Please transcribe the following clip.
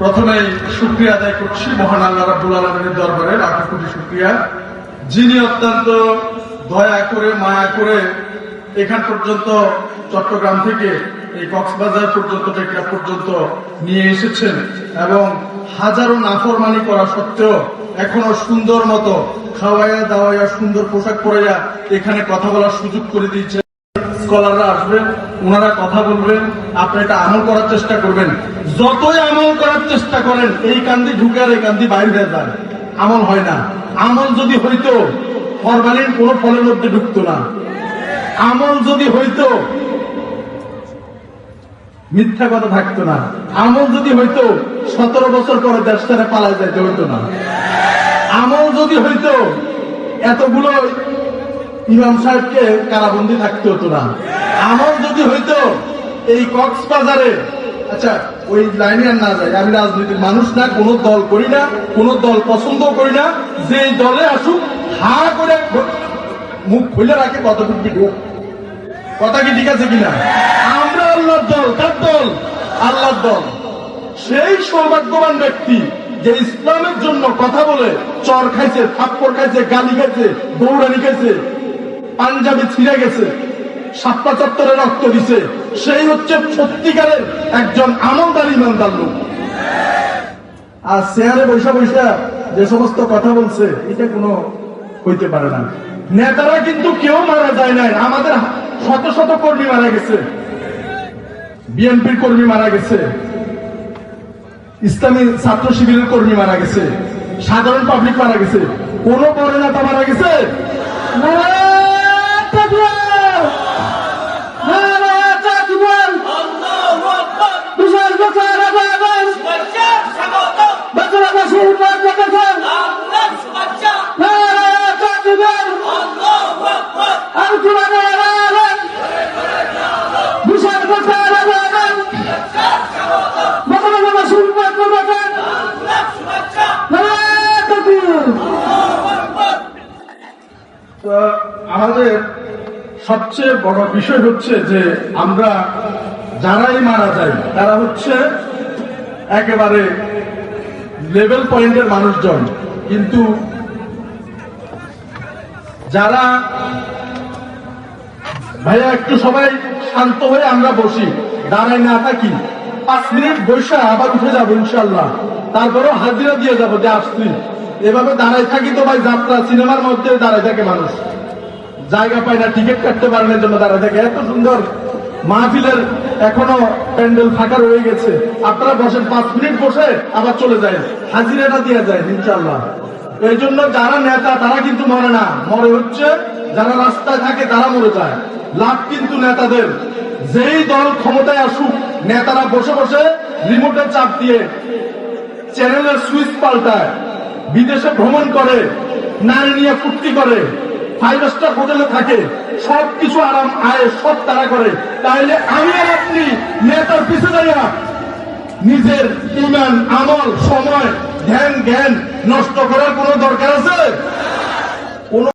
প্রথমে শুক্রিয়া আদায় করছি মহান দরবারে কোটি শুক্রিয়া। যিনি অত্যন্ত দয়া করে, মায়া করে এখান পর্যন্ত, চট্টগ্রাম থেকে এই কক্সবাজার পর্যন্ত টেকরা পর্যন্ত নিয়ে এসেছেন এবং হাজারো নাফরমানি করা সত্ত্বেও এখনও সুন্দর মতো খাওয়াইয়া দাওয়াইয়া সুন্দর পোশাক পরাইয়া এখানে কথা বলার সুযোগ করে দিয়েছে স্কলাররা আসবেন ওনারা কথা বলবেন আপনি এটা আমল করার চেষ্টা করবেন। যতই আমল করার চেষ্টা করেন, এই কান্দি ঢুকে আর এই কান্দি বাইরে যায়। আমল হয় না। আমল যদি হইতো, ফরমালিন কোনো ফলের মধ্যে ঢুকতো না। আমল যদি হইতো, মিথ্যা কথা থাকতো না। আমল যদি হইতো, সতেরো বছর পরে দেশ ছেড়ে পালায় যাইতে হইতো না। আমল যদি হইতো, এতগুলো ইমাম সাহেবকে কারাবন্দি থাকতে হতো না। আমল যদি হইতো, এই কক্সবাজারে আচ্ছা ওই লাইনে আর না যায় আমি রাজনীতির মানুষ না, কোন দল করি না, কোন দল পছন্দ করি না যে দলে আসুক, হা করে মুখ খুলে রাখে কতটুকু ঢোক। কথা কি ঠিক আছে কিনা? আমরা আল্লাহর দল, কার দল? আল্লাহর দল। সেই সৌভাগ্যবান ব্যক্তি যে ইসলামের জন্য কথা বলে, চর খাইছে, থাপ্পড় খাইছে, গালি খাইছে দৌড়ানি খাইছে পাঞ্জাবি ছিঁড়ে গেছে সাপ্পা চত্বরে রক্ত দিছে। সেই হচ্ছে সত্যিকারের একজন আমলদার ইমানদার লোক। আর চেয়ারে বৈশা বৈশা যে সমস্ত কথা বলছে, এটা কোনো হইতে পারে না। নেতারা কিন্তু কেউ মারা যায় নাই। আমাদের শত শত কর্মী মারা গেছে। বিএনপির কর্মী মারা গেছে। ইসলামী ছাত্র শিবিরের কর্মী মারা গেছে। সাধারণ পাবলিক মারা গেছে। কোন বড় নেতা মারা গেছে? নারায়ণ আমাদের সবচেয়ে বড় বিষয় হচ্ছে যে আমরা যারাই মারা যাই, তারা হচ্ছে একেবারে লেভেল পয়েন্টের মানুষজন। কিন্তু যারা ভাইয়া, একটু সবাই শান্ত হয়ে আমরা বসি দাঁড়াই না থাকি। পাঁচ মিনিট বসে আবার উঠে যাব ইনশাল্লাহ তারপরেও হাজিরা দিয়ে যাব যে আসছি। এভাবে দাঁড়াই থাকি তো ভাই যাত্রা, সিনেমার মধ্যে দাঁড়ায় থাকে মানুষ। জায়গা পায় না, টিকিট কাটতে পারে না জন্য দাঁড়ায় থাকে। এত সুন্দর মাহফিলের এখনও প্যান্ডেল ফাঁকা রয়ে গেছে। আপনারা বসেন, পাঁচ মিনিট বসে আবার চলে যায়। হাজিরাটা দিয়ে যায় ইনশাল্লাহ এই জন্য যারা নেতা, তারা কিন্তু মরে না। মরে হচ্ছে, যারা রাস্তায় থাকে, তারা মরে যায়। লাভ কিন্তু নেতাদের। যেই দল ক্ষমতায় আসুক, নেতারা বসে বসে রিমোটের চাপ দিয়ে চ্যানেলের সুইচ পাল্টায়। বিদেশে ভ্রমণ করে, নারী নিয়ে ফুর্তি করে ফাইভ স্টার হোটেলে থাকে সব কিছু আরাম, আয় সব তারা করে। তাহলে আমি আর আপনি নেতার পিছনে দাঁড়িয়ে নিজের ইমান, আমল, সময়, ধ্যান, জ্ঞান নষ্ট করার কোনো দরকার আছে?